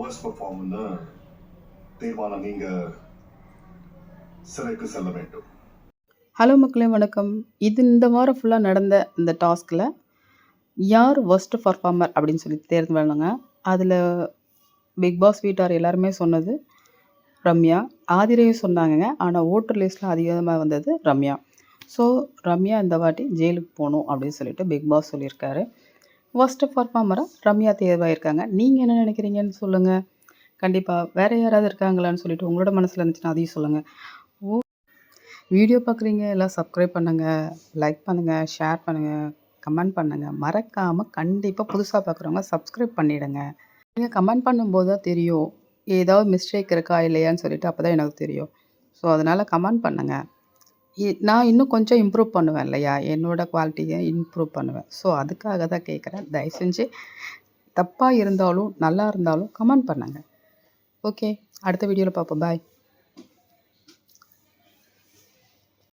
worst பர்ஃபார்ம்னு தீர்மானம் நீங்க சிறைக்கு செல்ல வேண்டும். ஹலோ மக்களே வணக்கம். இது இந்த வாரம் ஃபுல்லாக நடந்த இந்த டாஸ்கில் யார் ஒர்ஸ்ட் பர்ஃபார்மர் அப்படின்னு சொல்லி தேர்ந்து வேணுங்க அதில் பிக் பாஸ் வீட்டார் எல்லாருமே சொன்னது ரம்யா. ஆதிரையும் சொன்னாங்கங்க. ஆனால் ஓட்டர் லிஸ்ட்டில் அதிகமாக வந்தது ரம்யா. ஸோ ரம்யா இந்த வாட்டி ஜெயிலுக்கு போகணும் அப்படின்னு சொல்லிட்டு பிக் பாஸ் சொல்லியிருக்காரு. ஒஸ்ட் பர்ஃபார்மராக ரம்யா தேர்வாயிருக்காங்க. நீங்கள் என்ன நினைக்கிறீங்கன்னு சொல்லுங்கள் கண்டிப்பாக வேறு யாராவது இருக்காங்களான்னு சொல்லிட்டு உங்களோட மனசில் இருந்துச்சுன்னா அதையும் சொல்லுங்கள் ஓ வீடியோ பார்க்குறீங்க எல்லாம் சப்ஸ்கிரைப் பண்ணுங்கள் லைக் பண்ணுங்கள் ஷேர் பண்ணுங்கள் கமெண்ட் பண்ணுங்கள் மறக்காமல் கண்டிப்பாக புதுசாக பார்க்குறவங்க சப்ஸ்கிரைப் பண்ணிவிடுங்க நீங்கள் கமெண்ட் பண்ணும்போது தான் தெரியும் ஏதாவது மிஸ்டேக் இருக்கா இல்லையான்னு சொல்லிட்டு அப்போ தான் எனக்கு தெரியும். ஸோ அதனால் கமெண்ட் பண்ணுங்கள் இ- நான் இன்னும் கொஞ்சம் இம்ப்ரூவ் பண்ணுவேன் இல்லையா? என்னோட குவாலிட்டியை இம்ப்ரூவ் பண்ணுவேன். ஸோ அதுக்காக தான் கேட்குறேன். தயவு செஞ்சு தப்பாக இருந்தாலும் நல்லா இருந்தாலும் கமெண்ட் பண்ணுங்கள் ஓகே அடுத்த வீடியோவில் பார்ப்போம். பாய்